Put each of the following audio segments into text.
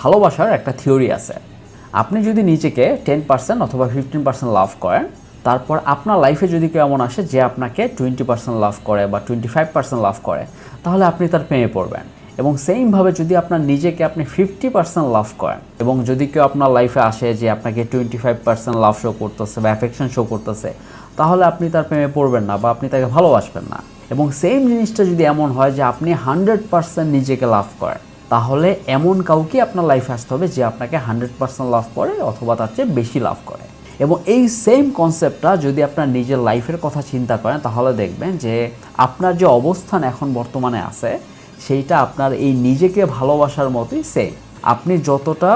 ভালোবাসার একটা থিওরি আছে। আপনি যদি নিজেকে টেন পার্সেন্ট অথবা ফিফটিন পার্সেন্ট লাভ করেন, তারপর আপনার লাইফে যদি কেউ এমন আসে যে আপনাকে টোয়েন্টি পার্সেন্ট লাভ করে বা টোয়েন্টি ফাইভ পার্সেন্ট লাভ করে, তাহলে আপনি তার প্রেমে পড়বেন। এবং সেইমভাবে যদি আপনার নিজেকে আপনি ফিফটি পার্সেন্ট লাভ করেন, এবং যদি কেউ আপনার লাইফে আসে যে আপনাকে twenty five percent love show করতেছে বা অ্যাফেকশন শো করতেছে, তাহলে আপনি তার প্রেমে পড়বেন না বা আপনি তাকে ভালোবাসবেন না। এবং সেম জিনিসটা যদি এমন হয় যে আপনি হান্ড্রেড পার্সেন্ট নিজেকে লাভ করেন তাহলে এমন কাউকে আপনার লাইফে আসতে হবে যে আপনাকে হান্ড্রেড পার্সেন্ট লাভ করে অথবা তার চেয়ে বেশি লাভ করে। এবং এই সেম কনসেপ্টটা যদি আপনার নিজের লাইফের কথা চিন্তা করেন, তাহলে দেখবেন যে আপনার যে অবস্থান এখন বর্তমানে আছে, সেইটা আপনার এই নিজেকে ভালোবাসার মতোই সেম আপনি যতটা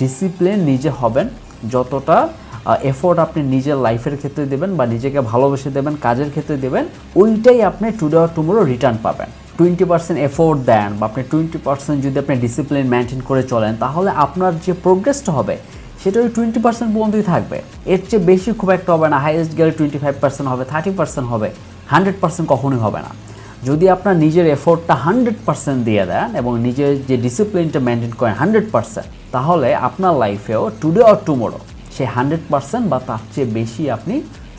ডিসিপ্লিন নিজে হবেন, যতটা এফোর্ট আপনি নিজের লাইফের ক্ষেত্রে দেবেন বা নিজেকে ভালোবেসে দেবেন, কাজের ক্ষেত্রে দেবেন, ওইটাই আপনি টুডে অর টুমোরো রিটার্ন পাবেন। টোয়েন্টি পার্সেন্ট এফোর্ট দেন বা আপনি টোয়েন্টি পার্সেন্ট যদি আপনি ডিসিপ্লিন মেনটেন করে চলেন, তাহলে আপনার যে প্রোগ্রেসটা হবে, সেটা ওই টোয়েন্টি পার্সেন্ট পর্যন্তই থাকবে। এর চেয়ে বেশি খুব একটা হবে না। হাইয়েস্ট গেলে টোয়েন্টি ফাইভ পার্সেন্ট হবে থার্টি পার্সেন্ট হবে হান্ড্রেড পার্সেন্ট কখনোই হবে না। যদি আপনার নিজের এফোর্টটা হান্ড্রেড পার্সেন্ট দিয়ে দেন এবং নিজের যে ডিসিপ্লিনটা মেনটেন করেন হান্ড্রেড পার্সেন্ট তাহলে আপনার লাইফেও টুডে অর টুমোরো সেই হান্ড্রেড পার্সেন্ট বা তার চেয়ে বেশি আপনি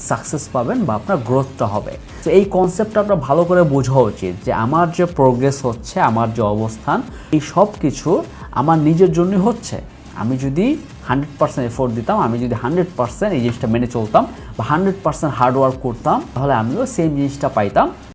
সাকসেস পাবেন বা আপনার গ্রোথটা হবে। তো এই কনসেপ্টটা আপনার ভালো করে বোঝা উচিত যে আমার যে প্রোগ্রেস হচ্ছে, আমার যে অবস্থান, এই সব কিছু আমার নিজের জন্য হচ্ছে। আমি যদি হান্ড্রেড পার্সেন্ট এফোর্ট দিতাম, আমি যদি হান্ড্রেড পার্সেন্ট এই জিনিসটা মেনে চলতাম বা হান্ড্রেড পার্সেন্ট হার্ড ওয়ার্ক করতাম, তাহলে আমিও সেম জিনিসটা পাইতাম।